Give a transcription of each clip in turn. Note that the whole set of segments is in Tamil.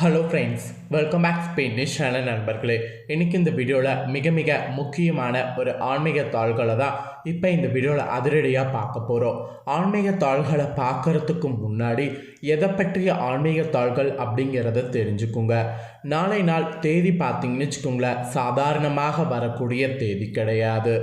Hello friends welcome back Spain channel நண்பர்களே. இன்றைக்கி இந்த வீடியோவில் மிக மிக முக்கியமான ஒரு ஆன்மீக தாள்களை தான் இப்போ இந்த வீடியோவில் அதிரடியாக பார்க்க போகிறோம் ஆன்மீக தாள்களை பார்க்கறதுக்கு முன்னாடி எதை பற்றிய ஆன்மீக தாள்கள் அப்படிங்கிறத தெரிஞ்சுக்குங்க. நாளை நாள் தேதி பார்த்தீங்கன்னு வச்சுக்கோங்களேன் சாதாரணமாக வரக்கூடிய தேதி கிடையாது.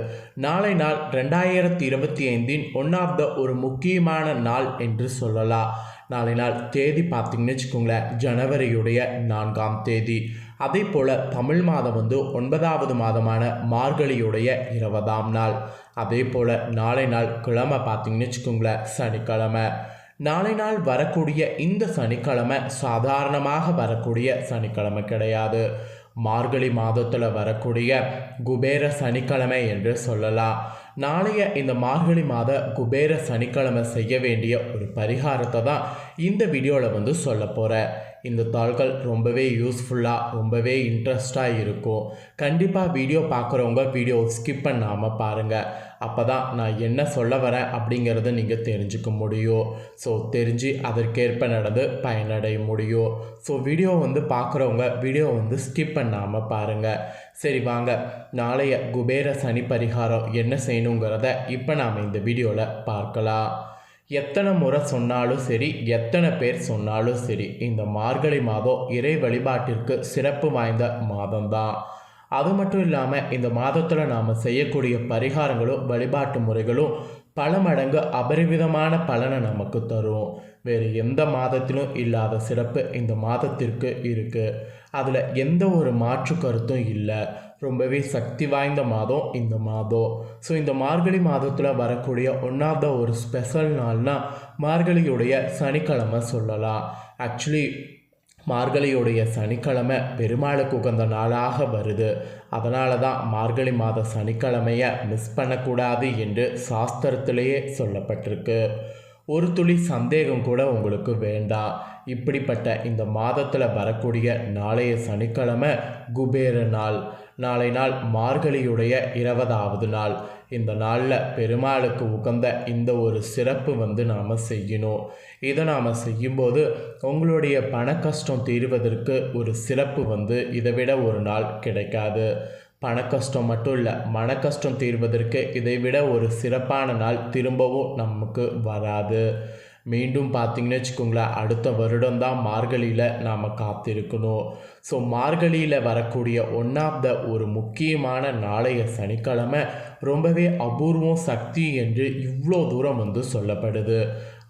நாளை நாள் ரெண்டாயிரத்தி இருபத்தி ஐந்தின் ஒன் ஆஃப் த ஒரு முக்கியமான நாள் என்று சொல்லலாம். நாளை நாள் தேதி பார்த்தீங்கன்னு வச்சுக்கோங்களேன் ஜனவரியுடைய நான்காம் தேதி. அதே போல் தமிழ் மாதம் வந்து ஒன்பதாவது மாதமான மார்கழியுடைய இருபதாம் நாள். அதே போல் நாளை நாள் கிழமை பார்த்தீங்கன்னு வச்சுக்கோங்களேன் சனிக்கிழமை. நாளை நாள் வரக்கூடிய இந்த சனிக்கிழமை சாதாரணமாக வரக்கூடிய சனிக்கிழமை கிடையாது. மார்கழி மாதத்தில் வரக்கூடிய குபேர சனிக்கிழமை என்று சொல்லலாம். நாளைய இந்த மார்கழி மாத குபேர சனிக்கிழமை செய்ய வேண்டிய ஒரு பரிகாரத்தை தான் இந்த வீடியோவில் வந்து சொல்ல போகிறேன் இந்த தாள்கள் ரொம்பவே யூஸ்ஃபுல்லாக ரொம்பவே இன்ட்ரெஸ்டாக இருக்கும். கண்டிப்பாக வீடியோ பார்க்குறவங்க வீடியோ ஸ்கிப் பண்ணாமல் பாருங்கள் அப்போ தான் நான் என்ன சொல்ல வரேன் அப்படிங்கிறத நீங்கள் தெரிஞ்சுக்க முடியும். ஸோ தெரிஞ்சு அதற்கேற்ப நடந்து பயனடைய முடியும். ஸோ வீடியோ வந்து பார்க்குறவங்க வீடியோ வந்து ஸ்கிப் பண்ணாமல் பாருங்கள் சரி வாங்க. நாளைய குபேர சனி பரிகாரம் என்ன செய்யணுங்கிறத இப்போ நாம் இந்த வீடியோவில் பார்க்கலாம். எத்தனை முறை சொன்னாலும் சரி எத்தனை பேர் சொன்னாலும் சரி இந்த மார்கழி மாதம் இறை வழிபாட்டிற்கு சிறப்பு வாய்ந்த மாதம்தான். அது மட்டும் இல்லாமல் இந்த மாதத்தில் நாம் செய்யக்கூடிய பரிகாரங்களும் வழிபாட்டு முறைகளும் பல மடங்கு அபரிவிதமான பலனை நமக்கு தரும். வேறு எந்த மாதத்திலும் இல்லாத சிறப்பு இந்த மாதத்திற்கு இருக்குது அதில் எந்த ஒரு மாற்று கருத்தும் இல்லை. ரொம்பவே சக்தி வாய்ந்த மாதம் இந்த மாதம். ஸோ இந்த மார்கழி மாதத்தில் வரக்கூடிய ஒன்றாவது ஒரு ஸ்பெஷல் நாள்னால் மார்கழியுடைய சனிக்கிழமை சொல்லலாம். ஆக்சுவலி மார்கழியுடைய சனிக்கிழமை பெருமாளுக்கு உகந்த நாளாக வருது. அதனால தான் மார்கழி மாத சனிக்கிழமையை மிஸ் பண்ணக்கூடாது என்று சாஸ்திரத்திலேயே சொல்லப்பட்டிருக்கு. ஒரு துளி சந்தேகம் கூட உங்களுக்கு வேண்டாம் இப்படிப்பட்ட இந்த மாதத்தில் வரக்கூடிய நாளைய சனிக்கிழமை குபேர நாள். நாளை நாள் மார்கழியுடைய இருபதாவது நாள். இந்த நாளில் பெருமாளுக்கு உகந்த இந்த ஒரு சிறப்பு வந்து நாம் செய்யணும். இதை நாம் செய்யும்போது உங்களுடைய பண கஷ்டம் தீர்வதற்கு ஒரு சிறப்பு வந்து இதை விட ஒரு நாள் கிடைக்காது. பண கஷ்டம் மட்டும் இல்லை மன கஷ்டம் தீர்வதற்கு இதை விட ஒரு சிறப்பான நாள் திரும்பவும் நமக்கு வராது. மீண்டும் பார்த்தீங்கன்னு வச்சுக்கோங்களேன் அடுத்த வருடம் தான் மார்கழியில் நாம் காத்திருக்கணும். ஸோ மார்கழியில் வரக்கூடிய ஒன் ஆஃப் த ஒரு முக்கியமான நாளைய சனிக்கிழமை ரொம்பவே அபூர்வம் சக்தி என்று இவ்வளோ தூரம் வந்து சொல்லப்படுது.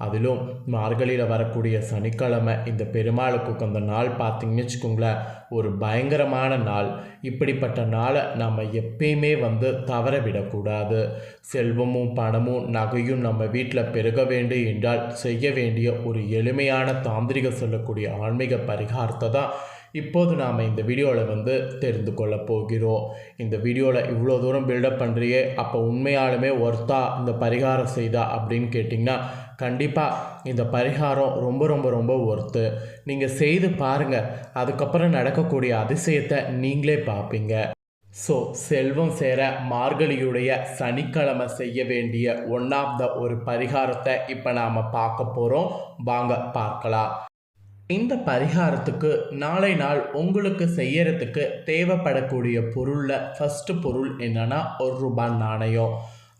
அதிலும் மார்கழியில் வரக்கூடிய சனிக்கிழமை இந்த பெருமாளுக்கு அந்த நாள் பார்த்தீங்கன்னு வச்சுக்கோங்களேன் ஒரு பயங்கரமான நாள். இப்படிப்பட்ட நாளை நம்ம எப்பயுமே வந்து தவற விடக்கூடாது. செல்வமும் பணமும் நகையும் நம்ம வீட்டில் பெருக வேண்டும் என்றால் செய்ய வேண்டிய ஒரு எளிமையான தாந்திரிக சொல்லக்கூடிய ஆன்மீக பரிகாரத்தை தான் இப்போது நாம் இந்த வீடியோவில் வந்து தெரிந்து கொள்ள போகிறோம். இந்த வீடியோவில் இவ்வளோ தூரம் பில்டப் பண்ணுறியே அப்போ உண்மையாலுமே ஒர்த்தா இந்த பரிகாரம் செய்தா அப்படின்னு கேட்டிங்கன்னா கண்டிப்பாக இந்த பரிகாரம் ரொம்ப ரொம்ப ரொம்ப ஒர்த்து நீங்கள் செய்து பாருங்கள் அதுக்கப்புறம் நடக்கக்கூடிய அதிசயத்தை நீங்களே பார்ப்பீங்க ஸோ செல்வம் சேர மார்கழியுடைய சனிக்கிழமை செய்ய வேண்டிய ஒன் ஆஃப் த ஒரு பரிகாரத்தை இப்போ நாம் பார்க்க போகிறோம் வாங்க பார்க்கலாம். இந்த பரிகாரத்துக்கு நாளை நாள் உங்களுக்கு செய்யறதுக்கு தேவைப்படக்கூடிய பொருளில் ஃபஸ்ட்டு பொருள் என்னன்னா ஒரு ரூபாய் நாணயம்.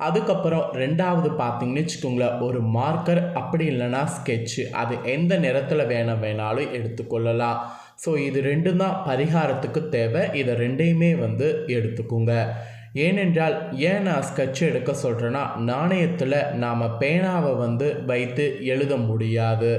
அதுக்கப்புறம் ரெண்டாவது பார்த்தீங்கன்னு வச்சுக்கோங்களேன் ஒரு மார்க்கர் அப்படி இல்லைன்னா ஸ்கெட்சு அது எந்த நிறத்தில் வேணும் வேணாலும் எடுத்துக்கொள்ளலாம். ஸோ இது ரெண்டும் தான் பரிகாரத்துக்கு தேவை. இதை ரெண்டையுமே வந்து எடுத்துக்கோங்க. ஏனென்றால் ஏன் நான் ஸ்கெட்ச் எடுக்க சொல்கிறேன்னா நாணயத்தில் நாம் பேனாவை வந்து வைத்து எழுத முடியாது.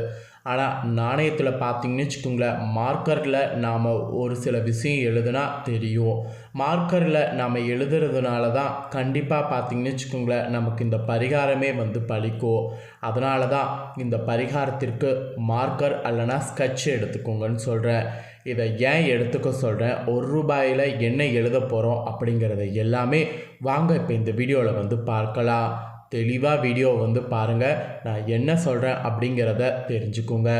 ஆனால் நாணயத்தில் பார்த்தீங்கன்னு வச்சுக்கோங்களேன் மார்க்கரில் நாம் ஒரு சில விஷயம் எழுதுனா தெரியும். மார்க்கரில் நாம் எழுதுறதுனால தான் கண்டிப்பாக பார்த்தீங்கன்னு வச்சுக்கோங்களேன் நமக்கு இந்த பரிகாரமே வந்து பழிக்கும். அதனால தான் இந்த பரிகாரத்திற்கு மார்க்கர் அல்லனா ஸ்கெட்ச் எடுத்துக்கோங்கன்னு சொல்கிறேன் இதை ஏன் எடுத்துக்க சொல்கிறேன் ஒரு ரூபாயில் என்ன எழுத போகிறோம் அப்படிங்கிறத எல்லாமே வாங்க இப்போ இந்த வீடியோவில் வந்து பார்க்கலாம். தெளிவாக வீடியோ வந்து பாருங்கள் நான் என்ன சொல்கிறேன் அப்படிங்கிறத தெரிஞ்சுக்கோங்க.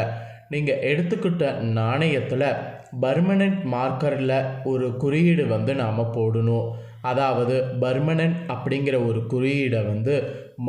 நீங்கள் எடுத்துக்கிட்ட நாணயத்தில் பர்மனண்ட் மார்க்கரில் ஒரு குறியீடு வந்து நாம் போடணும். அதாவது பர்மனன்ட் அப்படிங்கிற ஒரு குறியீடை வந்து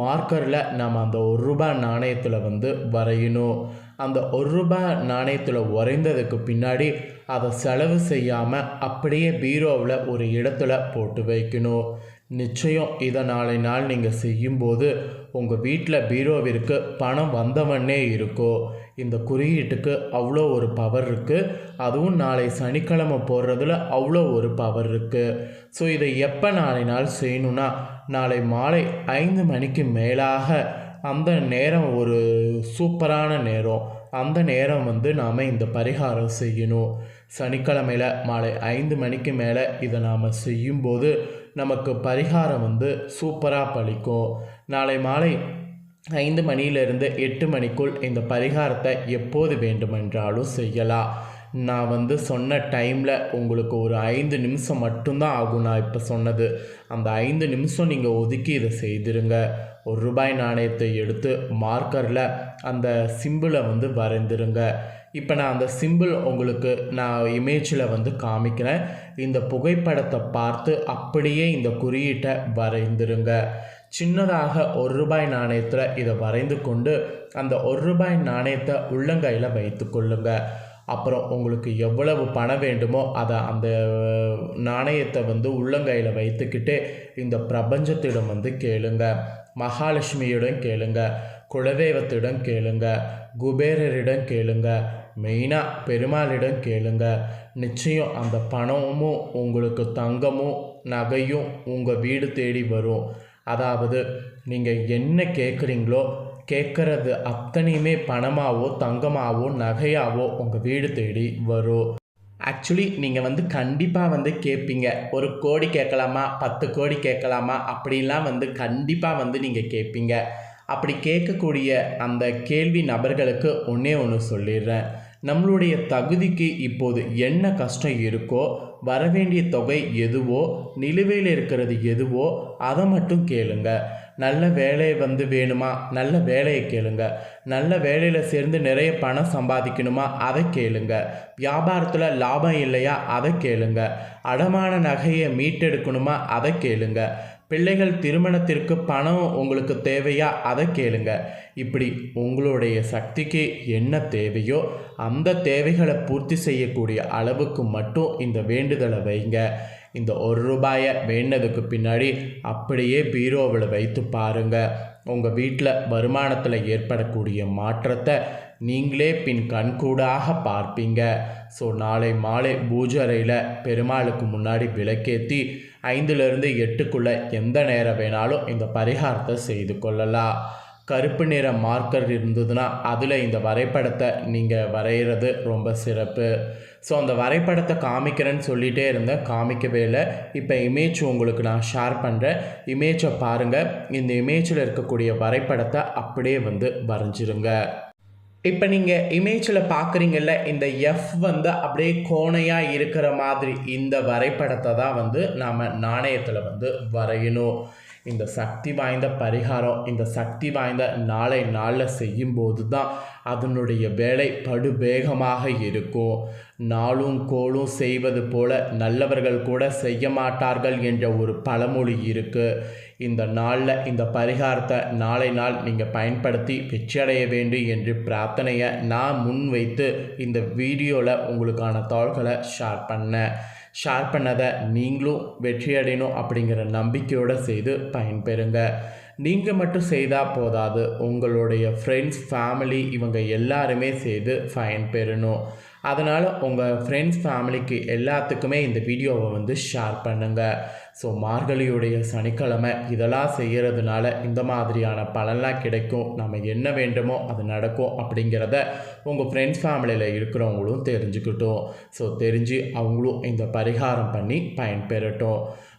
மார்க்கரில் நம்ம அந்த ஒரு ரூபாய் நாணயத்தில் வந்து வரையணும். அந்த ஒரு ரூபாய் நாணயத்தில் உறைந்ததுக்கு பின்னாடி அதை செலவு செய்யாமல் அப்படியே பீரோவில் ஒரு இடத்துல போட்டு வைக்கணும். நிச்சயம் இதை நாளை நாள் நீங்கள் செய்யும்போது உங்கள் வீட்டில் பீரோவிற்கு பணம் வந்தவண்ணே இருக்கும் இந்த குறியீட்டுக்கு அவ்வளோ ஒரு பவர் இருக்குது அதுவும் நாளை சனிக்கிழமை போடுறதுல அவ்வளோ ஒரு பவர் இருக்குது ஸோ இதை எப்போ நாளை நாள் செய்யணும்னா நாளை மாலை ஐந்து மணிக்கு மேலாக அந்த நேரம் ஒரு சூப்பரான நேரம். அந்த நேரம் வந்து நாம் இந்த பரிகாரம் செய்யணும். சனிக்கிழமையில் மாலை ஐந்து மணிக்கு மேலே இதை நாம் செய்யும்போது நமக்கு பரிகாரம் வந்து சூப்பராக பழிக்கும் நாளை மாலை ஐந்து மணியிலிருந்து எட்டு மணிக்குள் இந்த பரிகாரத்தை எப்போது வேண்டுமென்றாலும் செய்யலாம். நான் வந்து சொன்ன டைமில் உங்களுக்கு ஒரு ஐந்து நிமிஷம் மட்டும்தான் ஆகும் நான் இப்போ சொன்னது. அந்த ஐந்து நிமிஷம் நீங்கள் ஒதுக்கி இதை செய்திருங்க. ஒரு ரூபாய் நாணயத்தை எடுத்து மார்க்கரில் அந்த சிம்பிளை வந்து வரைந்துருங்க. இப்போ நான் அந்த சிம்பிள் உங்களுக்கு நான் இமேஜில் வந்து காமிக்கிறேன். இந்த புகைப்படத்தை பார்த்து அப்படியே இந்த குறியீட்டை வரைந்துருங்க. சின்னதாக ஒரு ரூபாய் நாணயத்தில் இதை வரைந்து கொண்டு அந்த ஒரு ரூபாய் நாணயத்தை உள்ளங்கையில் வைத்து கொள்ளுங்கள் அப்புறம் உங்களுக்கு எவ்வளவு பணம் வேண்டுமோ அதை அந்த நாணயத்தை வந்து உள்ளங்கையில் வைத்துக்கிட்டு இந்த பிரபஞ்சத்திடம் வந்து கேளுங்க. மகாலட்சுமியிடம் கேளுங்க. குலதெய்வத்திடம் கேளுங்க. குபேரரிடம் கேளுங்க. மெயினாக பெருமாளிடம் கேளுங்க. நிச்சயம் அந்த பணமும் உங்களுக்கு தங்கமும் நகையும் உங்கள் வீடு தேடி வரும். அதாவது நீங்கள் என்ன கேட்குறீங்களோ கேட்குறது அத்தனையுமே பணமாவோ தங்கமாவோ நகையாவோ உங்கள் வீடு தேடி வரும். ஆக்சுவலி நீங்கள் வந்து கண்டிப்பாக வந்து கேட்பீங்க ஒரு கோடி கேட்கலாமா? பத்து கோடி கேட்கலாமா? அப்படிலாம் வந்து கண்டிப்பாக வந்து நீங்கள் கேட்பீங்க அப்படி கேட்கக்கூடிய அந்த கேள்வி நபர்களுக்கு ஒன்றே ஒன்று சொல்லிடுறேன். நம்மளுடைய தகுதிக்கு இப்போது என்ன கஷ்டம் இருக்கோ வரவேண்டிய தொகை எதுவோ நிலுவையில் இருக்கிறது எதுவோ அதை மட்டும் கேளுங்கள் நல்ல வேலை வந்து வேணுமா? நல்ல வேலையை கேளுங்க. நல்ல வேலையில் சேர்ந்து நிறைய பணம் சம்பாதிக்கணுமா? அதை கேளுங்க. வியாபாரத்தில் லாபம் இல்லையா? அதை கேளுங்க. அடமான நகையை மீட்டெடுக்கணுமா? அதை கேளுங்க. பிள்ளைகள் திருமணத்திற்கு பணம் உங்களுக்கு தேவையா? அதை கேளுங்க. இப்படி உங்களுடைய சக்திக்கு என்ன தேவையோ அந்த தேவைகளை பூர்த்தி செய்யக்கூடிய அளவுக்கு மட்டும் இந்த வேண்டுதலை வைங்க. இந்த ஒரு ரூபாயை வேண்டதுக்கு பின்னாடி அப்படியே பீரோவில் வைத்து பாருங்கள் உங்கள் வீட்டில் வருமானத்தில் ஏற்படக்கூடிய மாற்றத்தை நீங்களே பின் கண்கூடாக பார்ப்பீங்க. ஸோ நாளை மாலை பூஜரையில் பெருமாளுக்கு முன்னாடி விளக்கேற்றி ஐந்துலேருந்து எட்டுக்குள்ளே எந்த நேரம் வேணாலும் இந்த பரிகாரத்தை செய்து கொள்ளலாம். கருப்பு நிற மார்க்கர் இருந்ததுன்னா அதில் இந்த வரைபடத்தை நீங்கள் வரைகிறது ரொம்ப சிறப்பு. ஸோ அந்த வரைபடத்தை காமிக்கிறேன்னு சொல்லிகிட்டே இருந்தேன் காமிக்கவே இல்லை இப்போ இமேஜ் உங்களுக்கு நான் ஷேர் பண்ணுறேன் இமேஜை பாருங்கள் இந்த இமேஜில் இருக்கக்கூடிய வரைபடத்தை அப்படியே வந்து வரைஞ்சிருங்க. இப்போ நீங்கள் இமேஜில் பார்க்குறீங்கல்ல இந்த எஃப் வந்து அப்படியே கோணையாக இருக்கிற மாதிரி இந்த வரைபடத்தை தான் வந்து நாம் நாணயத்தில் வந்து வரையணும். இந்த சக்தி வாய்ந்த பரிகாரம் இந்த சக்தி வாய்ந்த நாளை நாளில் செய்யும்போது தான் அதனுடைய வேலை படுவேகமாக இருக்கும். நாளும் கோளும் செய்வது போல நல்லவர்கள் கூட செய்ய மாட்டார்கள் என்ற ஒரு பழமொழி இருக்குது இந்த நாளில் இந்த பரிகாரத்தை நாளை நாள் நீங்கள் பயன்படுத்தி வெற்றியடைய வேண்டும் என்று பிரார்த்தனையை நான் முன் வைத்து இந்த வீடியோவில் உங்களுக்கான தாள்களை ஷேர் பண்ணேன். ஷேர் பண்ணதை நீங்களும் வெற்றி அடையணும் அப்படிங்கிற நம்பிக்கையோடு செய்து பயன்பெறுங்க. நீங்கள் மட்டும் செய்தால் போதாது. உங்களுடைய ஃப்ரெண்ட்ஸ் ஃபேமிலி இவங்க எல்லாருமே செய்து பயன்பெறணும். அதனால் உங்கள் ஃப்ரெண்ட்ஸ் ஃபேமிலிக்கு எல்லாத்துக்குமே இந்த வீடியோவை வந்து ஷேர் பண்ணுங்கள் ஸோ மார்கழியுடைய சனிக்கிழமை இதெல்லாம் செய்கிறதுனால இந்த மாதிரியான பலன்லாம் கிடைக்கும். நம்ம என்ன வேண்டுமோ அது நடக்கும் அப்படிங்கிறத உங்கள் ஃப்ரெண்ட்ஸ் ஃபேமிலியில் இருக்கிறவங்களும் தெரிஞ்சுக்கிட்டோம். ஸோ தெரிஞ்சு அவங்களும் இந்த பரிகாரம் பண்ணி பயன்பெறட்டும்.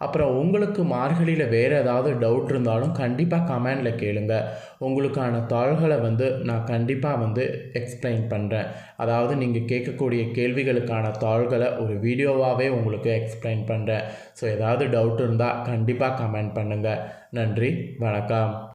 அப்புறம் உங்களுக்கு மார்கழியில் வேறு ஏதாவது டவுட் இருந்தாலும் கண்டிப்பாக கமெண்டில் கேளுங்க. உங்களுக்கான தாள்களை வந்து நான் கண்டிப்பாக வந்து எக்ஸ்பிளைன் பண்ணுறேன் அதாவது நீங்கள் கேட்கக்கூடிய கேள்விகளுக்கான தாள்களை ஒரு வீடியோவாகவே உங்களுக்கு எக்ஸ்பிளைன் பண்ணுறேன் ஸோ ஏதாவது டவுட் இருந்தால் கண்டிப்பாக கமெண்ட் பண்ணுங்கள் நன்றி வணக்கம்.